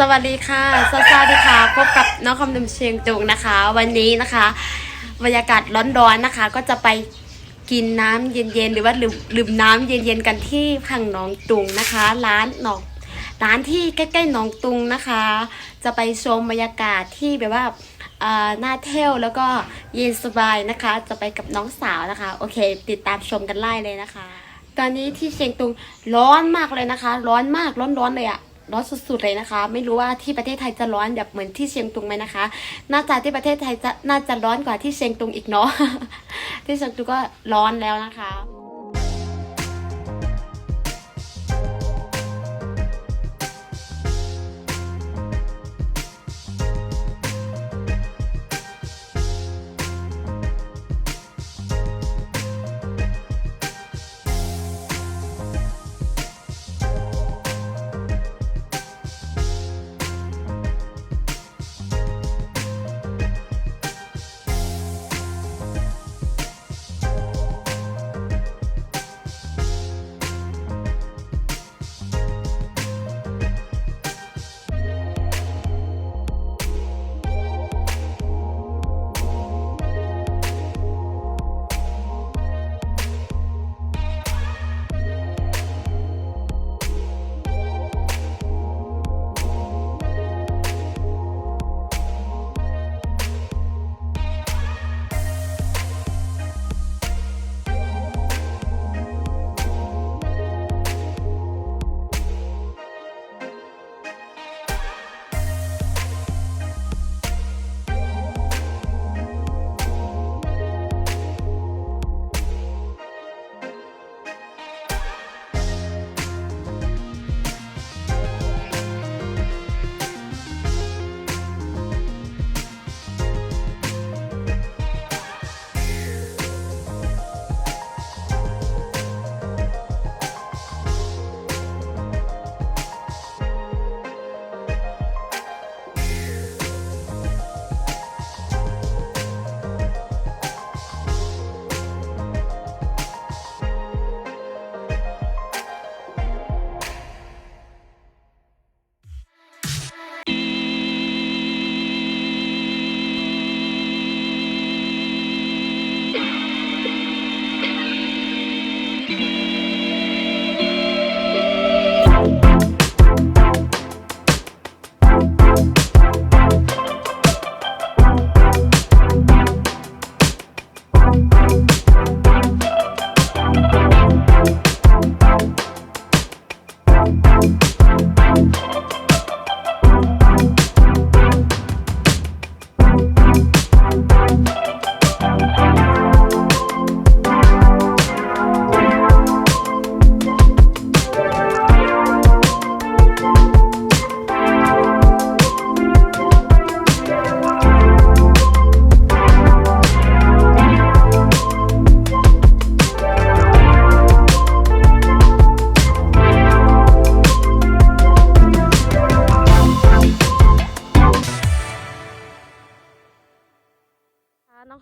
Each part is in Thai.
สวัสดีค่ะสวัสดีค่ะ พบกับน้องคำนึมเชียงจุงนะคะ วันนี้นะคะบรรยากาศร้อนๆนะคะ ก็จะไปกินน้ำเย็นๆหรือว่าลืมลืมน้ำเย็นๆกันที่พังหนองตุงนะคะ ร้านหนองร้านที่ใกล้ๆหนองตุงนะคะ จะไปชมบรรยากาศที่แบบว่าหน้าเที่ยวแล้วก็เย็นสบายนะคะ จะไปกับน้องสาวนะคะ โอเค ติดตามชมกันไล่เลยนะคะ ตอนนี้ที่เชียงตุงร้อนมากเลยนะคะ ร้อนมากร้อนๆเลยอะ ร้อนสุดๆเลยนะคะ ไม่รู้ว่าที่ประเทศไทยจะร้อนแบบเหมือนที่เชียงตุงไหมนะคะ น่าจะที่ประเทศไทยจะน่าจะร้อนกว่าที่เชียงตุงอีกเนาะที่เชียงตุงก็ร้อนแล้วนะคะ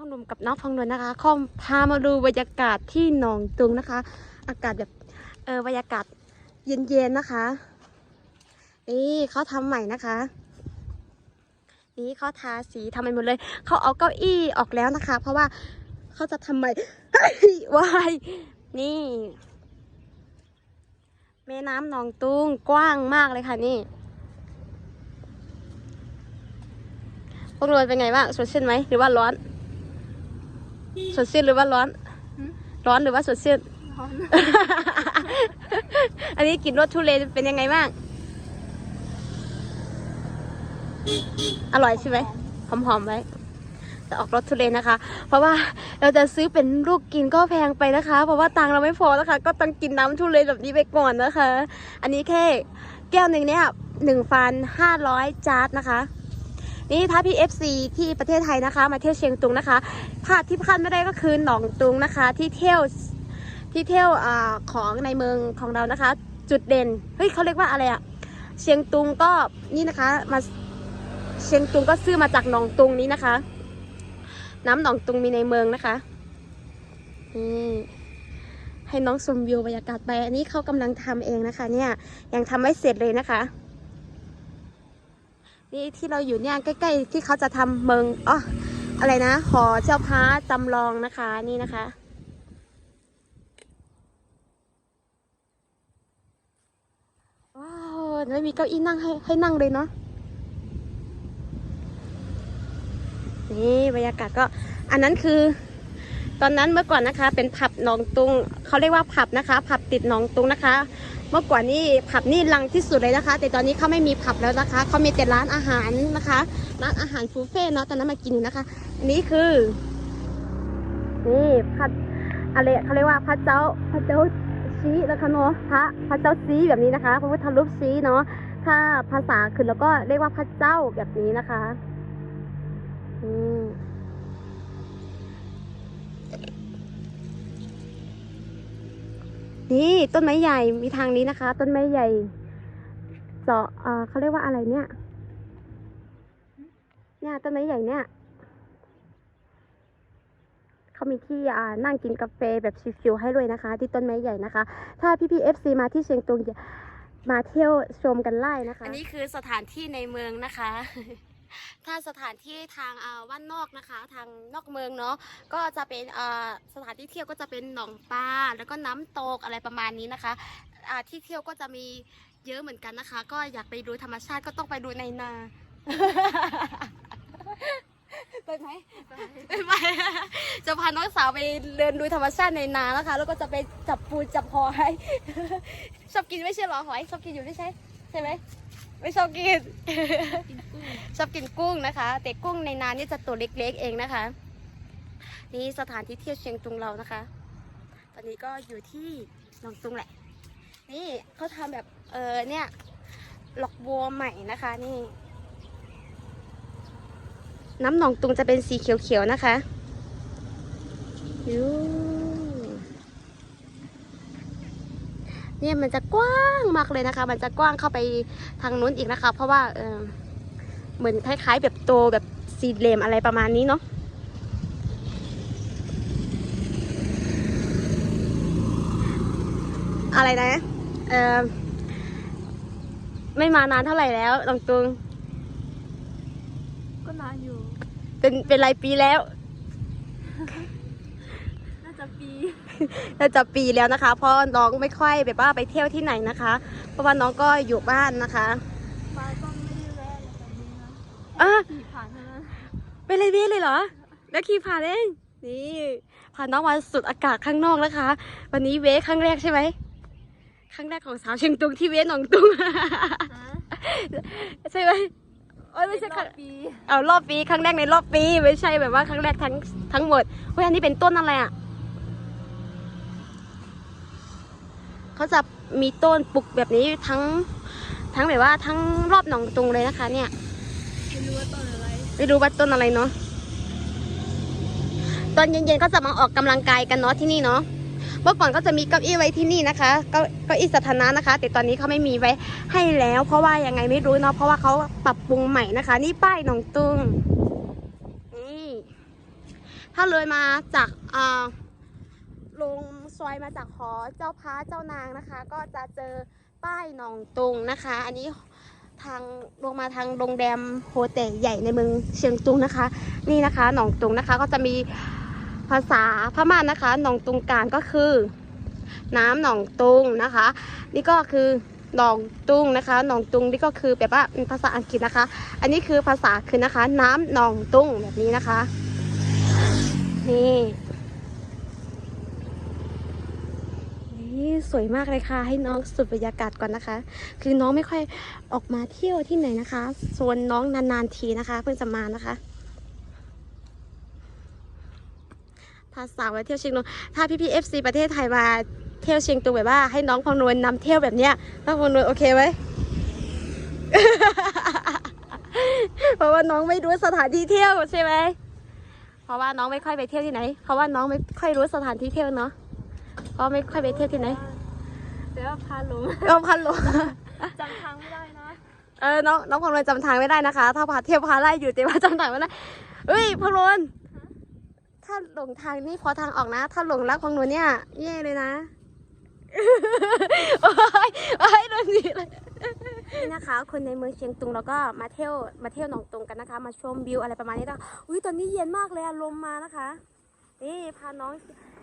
น้องขนมกับน้องฟองนวลนะคะข้อมพามาดูบรรยากาศที่หนองตุงนะคะ อากาศแบบเออบรรยากาศเย็นๆนะคะ นี่เขาทำใหม่นะคะ นี่เขาทาสีทำใหม่หมดเลยเขาเอาเก้าอี้ออกแล้วนะคะ เพราะว่าเขาจะทำใหม่วายนี่แม่น้ำหนองตุงกว้างมากเลยค่ะนี่พวกนวลเป็นไงบ้างสดชื่นไหมหรือว่าร้อน สดชื่นหรือว่าร้อน ร้อนหรือว่าสดชื่นอันนี้กินรสทุเรศเป็นยังไงบ้าง อร่อยใช่ไหมหอมๆไว้จะออกรสทุเรศนะคะ เพราะว่าเราจะซื้อเป็นลูกกินก็แพงไปนะคะ เพราะว่าตังค์เราไม่พอนะคะ ก็ต้องกินน้ำทุเรศแบบนี้ไปก่อนนะคะ อันนี้แค่แก้วหนึ่งเนี่ยหนึ่งพันห้าร้อยจาร์ดนะคะ นี่ถ้าพี่ FC ที่ประเทศไทยนะคะ มาเที่ยวเชียงตุงนะคะพลาดที่พลาดไม่ได้ก็คือหนองตุงนะคะ ที่เที่ยวที่เที่ยวอของในเมืองของเรานะคะ จุดเด่นเฮ้ยเขาเรียกว่าอะไรอะเชียงตุงก็นี่นะคะมาเชียงตุงก็ซื้อมาจากหนองตุงนี้นะคะ น้ำหนองตุงมีในเมืองนะคะนี่ให้น้องชมวิวบรรยากาศไป อันนี้เขากำลังทำเองนะคะ เนี่ยยังทำไม่เสร็จเลยนะคะ นี่ที่เราอยู่เนี่ยใกล้ๆที่เขาจะทำเมืองอ๋ออะไรนะหอเจ้าพ้าจำลองนะคะนี่นะคะว้าวไม่มีเก้าอี้นั่งให้ให้นั่งเลยเนาะนี่บรรยากาศก็อันนั้นคือ ตอนนั้นเมื่อก่อนนะคะ เป็นผับหนองตุงเขาเรียกว่าผับนะคะ ผับติดหนองตุงนะคะ เมื่อก่อนนี่ผับนี่ลังที่สุดเลยนะคะ แต่ตอนนี้เขาไม่มีผับแล้วนะคะเขามีแต่ร้านอาหารนะคะร้านอาหารฟูเฟ่เนาะตอนนั้นมากินอยู่นะคะอันนี้คือนี่ผัดอะไรเขาเรียกว่าพระเจ้าพระเจ้าชี้นะคะเนาะพระพระเจ้าชี้แบบนี้นะคะพระพุทธรูปชี้เนาะถ้าภาษาคือแล้วก็เรียกว่าพระเจ้าแบบนี้นะคะอืม นี่ต้นไม้ใหญ่มีทางนี้นะคะ ต้นไม้ใหญ่เจาะเขาเรียกว่าอะไรเนี่ย เนี่ยต้นไม้ใหญ่เนี่ยเขามีที่นั่งกินกาแฟแบบชิวๆให้ด้วยนะคะ ที่ต้นไม้ใหญ่นะคะ ถ้าพี่พีเอฟซีมาที่เชียงตุงมาเที่ยวชมกันไล่นะคะ อันนี้คือสถานที่ในเมืองนะคะ ถ้าสถานที่ทางอ่าว่านนอกนะคะ ทางนอกเมืองเนาะก็จะเป็นอ่าสถานที่เที่ยวก็จะเป็นหนองปลาแล้วก็น้ำตกอะไรประมาณนี้นะคะอ่าที่เที่ยวก็จะมีเยอะเหมือนกันนะคะ ก็อยากไปดูธรรมชาติก็ต้องไปดูในนาไปไหมไปจะพาน้องสาวไปเดินดูธรรมชาติในนานะคะ แล้วก็จะไปจับปูจับหอยชอบกินไม่ใช่เหรอหอยชอบกินอยู่ไม่ใช่ใช่ไหม ไม่ชอบกิน ชอบกินกุ้งนะคะ แต่กุ้งในนานี่จะตัวเล็กๆเองนะคะ นี่สถานที่เที่ยวเชียงตุงเรานะคะ ตอนนี้ก็อยู่ที่หนองตุงแหละ นี่เขาทำแบบเออเนี่ยหลอกบัวใหม่นะคะนี่ น้ำหนองตุงจะเป็นสีเขียวๆนะคะยู เนี่ยมันจะกว้างมากเลยนะคะ มันจะกว้างเข้าไปทางนู้นอีกนะคะ เพราะว่าเออเหมือนคล้าย ๆ แบบโตแบบสี่เหลี่ยมอะไรประมาณนี้เนาะอะไรนะเออไม่มานานเท่าไหร่แล้วหนองตุงก็นานอยู่ เป็นเป็นรายปีแล้ว น่าจะปี น่าจะปีแล้วนะคะ เพราะน้องไม่ค่อยแบบว่าไปเที่ยวที่ไหนนะคะ เพราะว่าน้องก็อยู่บ้านนะคะมาก็ไม่ได้แวะอะไรแบบนี้นะอะขี่ผ่านเท่านั้นไปเลยพี่เลยเหรอ แล้วขี่ผ่านเอง นี่พาน้องมาสุดอากาศข้างนอกนะคะ วันนี้เวครั้งแรกใช่ไหมครั้งแรกของสาวเชียงตุงที่เวหนองตุงฮะใช่ไหมโอ้ยไม่ใช่รคอรั้งบปีเอารอบปีครั้งแรกในรอบปี ไม่ใช่แบบว่าครั้งแรกทั้งทั้งหมดเฮ้ยอันนี้เป็นต้นอะไรอะ เขาจะมีต้นปลูกแบบนี้ทั้งทั้งแบบว่าทั้งรอบหนองตุงเลยนะคะ เนี่ยไม่รู้ว่าต้นอะไรไม่รู้ว่าต้นอะไรเนาะตอนเย็นๆก็จะมาออกกำลังกายกันเนาะที่นี่เนาะเมื่อก่อนก็จะมีเก้าอี้ไว้ที่นี่นะคะเก้าเก้าอี้สถานะนะคะ แต่ตอนนี้เขาไม่มีไว้ให้แล้ว เพราะว่ายังไงไม่รู้เนาะเพราะว่าเขาปรับปรุงใหม่นะคะ นี่ป้ายหนองตุงนี่ถ้าเลยมาจากอ่าลง ซอยมาจากหอเจ้าพ้าเจ้านางนะคะ ก็จะเจอป้ายหนองตุงนะคะ อันนี้ทางลงมาทางโรงแรมโฮเทลใหญ่ในเมืองเชียงตุงนะคะ นี่นะคะหนองตุงนะคะก็จะมีภาษาพม่านะคะหนองตุงการก็คือ น้ำหนองตุงนะคะ นี่ก็คือหนองตุงนะคะหนองตุงนี่ก็คือแบบว่าเป็นภาษาอังกฤษนะคะ อันนี้คือภาษาคือนะคะ น้ำหนองตุงแบบนี้นะคะ นี่ นี่สวยมากเลยค่ะ ให้น้องสุดบรรยากาศก่อนนะคะ คือน้องไม่ค่อยออกมาเที่ยวที่ไหนนะคะส่วนน้องนานๆทีนะคะ เพิ่งจะมานะคะพาสาวมาเที่ยวเชียงตุงถ้าพี่พีเอฟซีประเทศไทยมาเที่ยวเชียงตุงแบบว่า ให้น้องพงนวลนำเที่ยวแบบเนี้ยน้องพงนวลโอเคไหมเพราะว่าน้องไม่รู้สถานที่เที่ยวใช่ไหมเพราะว่าน้องไม่ค่อยไปเที่ยวที่ไหน เพราะว่าน้องไม่ค่อยรู้สถานที่เที่ยวเนาะ เพราะไม่ค่อยไปเที่ยวที่ไหนแต่ว่าพาหลงก็พันหลงจำทางไม่ได้นะเออน้องน้องพลอยจำทางไม่ได้นะคะ ถ้าพาเที่ยวพาไล่อยู่แต่ว่าจำทางไม่ได้เฮ้ยพลอยถ้าหลงทางนี่พอทางออกนะ ถ้าหลงรักของหนูเนี่ยแย่เลยนะโอ้ยโอ้ยโดนดีเลยนี่นะคะ คนในเมืองเชียงตุงเราก็มาเที่ยวมาเที่ยวหนองตุงกันนะคะ มาชมวิวอะไรประมาณนี้นะคะอุ้ยตอนนี้เย็นมากเลยอะลมมานะคะ นี่พาน้อง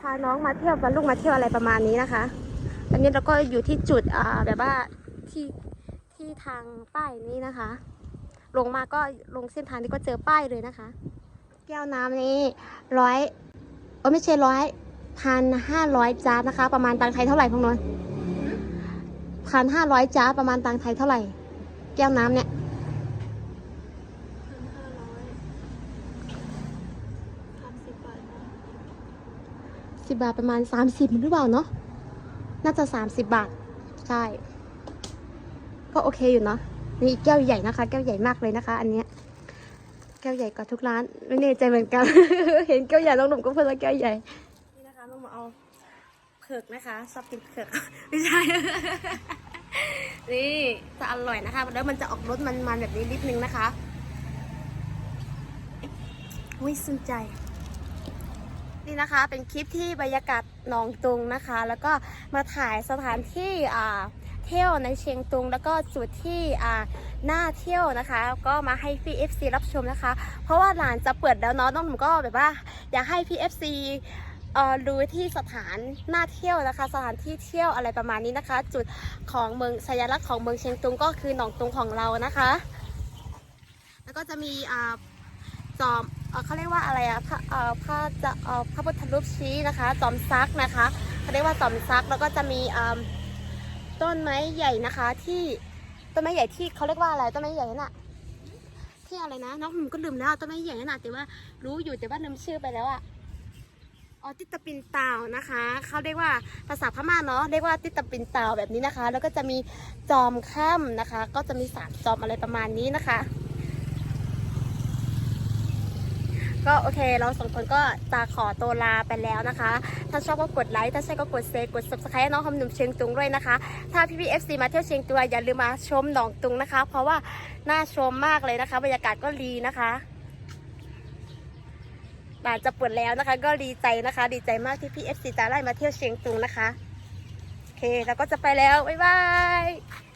พาน้องมาเที่ยวพาลูกมาเที่ยวอะไรประมาณนี้นะคะตอนนี้เราก็อยู่ที่จุดอ่าแบบว่าที่ที่ทางป้ายนี้นะคะ ลงมาก็ลงเส้นทางนี้ก็เจอป้ายเลยนะคะ แก้วน้ำนี้ร้อยเออไม่ใช่ร้อยพันห้าร้อยจานะคะ ประมาณตังไทยเท่าไหร่พงนนท์พันห้าร้อยจาประมาณตังไทยเท่าไหร่ แก้วน้ำเนี่ย พันห้าร้อยสามสิบบาทนะ สิบบาทประมาณสามสิบหรือเปล่าเนาะน่าจะสามสิบบาทใช่ก็โอเคอยู่เนาะนี่แก้วใหญ่นะคะ แก้วใหญ่มากเลยนะคะ อันเนี้ยแก้วใหญ่กว่าทุกร้าน ไม่แน่ใจเหมือนกัน เห็นแก้วใหญ่น้องหนุ่มก็เพูดว่าแก้วใหญ่นี่นะคะน้องมาเอาเผือกนะคะชอบกินเผือกไม่ใช่นี่จะอร่อยนะคะแล้วมันจะออกรสมันๆแบบนี้นิดนึงนะคะอุ้ยสนใจ นี่นะคะ เป็นคลิปที่บรรยากาศหนองตุงนะคะ แล้วก็มาถ่ายสถานที่อ่าเที่ยวในเชียงตุง แล้วก็จุดที่อ่าหน้าเที่ยวนะคะ ก็มาให้พี่ FC รับชมนะคะ เพราะว่าหลานจะเปิดแล้วเนาะน้องหนุ่มก็แบบว่า อยากให้พี่ FC เอ่อรู้ที่สถานหน้าเที่ยวนะคะ สถานที่เที่ยวอะไรประมาณนี้นะคะ จุดของเมืองสัญลักษณ์ของเมืองเชียงตุงก็คือหนองตุงของเรานะคะ แล้วก็จะมีอ่าจอม เขาเรียกว่าอะไรอะพระเอ่อพระจะเอ่อพระพุทธรูปชี้นะคะ จอมซักนะคะเขาเรียกว่าจอมซักแล้วก็จะมีต้นไม้ใหญ่นะคะ ที่ต้นไม้ใหญ่ที่เขาเรียกว่าอะไรต้นไม้ใหญ่น่ะที่อะไรนะน้องหนุ่มก็ลืมแล้วต้นไม้ใหญ่น่ะแต่ว่ารู้อยู่แต่ว่าลืมชื่อไปแล้วอะออติตะปินเต่านะคะเขาเรียกว่าภาษาพม่าเนาะเรียกว่าติตะปินเต่าแบบนี้นะคะ แล้วก็จะมีจอมค่ำนะคะ ก็จะมีสามจอมอะไรประมาณนี้นะคะ ก็โอเค เราสองคนก็จะขอตัวลาไปแล้วนะคะ ถ้าชอบก็กดไลค์ ถ้าใช่ก็กดเซกด subscribe น้องคำหนุ่มเชียงตุงด้วยนะคะ ถ้าพี่พีเอฟซีมาเที่ยวเชียงตุงอย่าลืมมาชมหนองตุงนะคะ เพราะว่าน่าชมมากเลยนะคะ บรรยากาศก็ดีนะคะบ้านจะเปิดแล้วนะคะ ก็ดีใจนะคะ ดีใจมากที่พี่เอฟซีจะไล่มาเที่ยวเชียงตุงนะคะ โอเคแล้วก็จะไปแล้ว บ๊ายบาย